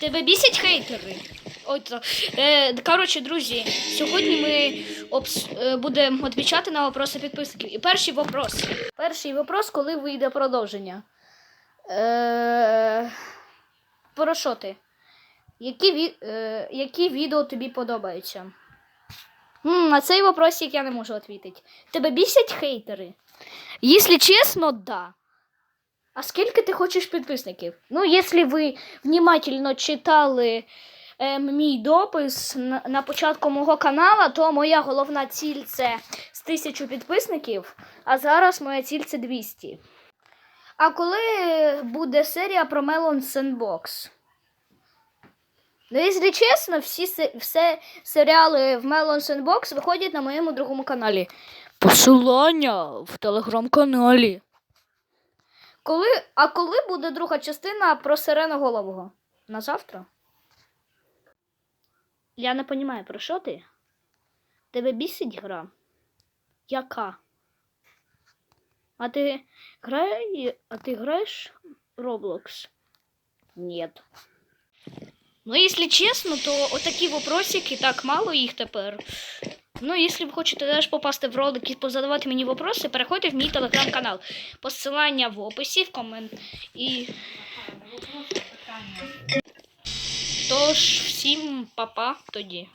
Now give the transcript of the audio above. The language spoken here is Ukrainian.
Тебе бісять хейтери? Ой. Е, коротше, друзі, сьогодні ми обс- е, будемо відповідати на вопроси підписників. І перший вопрос. Перший вопрос, коли вийде продовження. Е, про що ти? Які, ві... е, які відео тобі подобаються? М, на цей вопросик я не можу відповідати. Тебе бісять хейтери? Якщо чесно, да. А скільки ти хочеш підписників? Ну, якщо ви внимательно читали е, мій допис на, на початку мого каналу, то моя головна ціль це з тисячу підписників, а зараз моя ціль це 200. А коли буде серія про Melon Sandbox? Ну, якщо чесно, всі все серіали в Melon Sandbox виходять на моєму другому каналі. Посилання в телеграм-каналі. Коли, а коли буде друга частина про сиреноголового? На завтра? Я не розумію, про що ти? Тебе бісить гра? Яка? А ти грає, а ти граєш Roblox? Нет. Ну, якщо чесно, то отакі вопросики, так мало їх тепер. Ну, якщо ви хочете теж попасти в ролик і позадавати мені вопроси, переходьте в мій телеграм-канал. Посилання в описі, в комент. І... Тож, всім па-па тоді.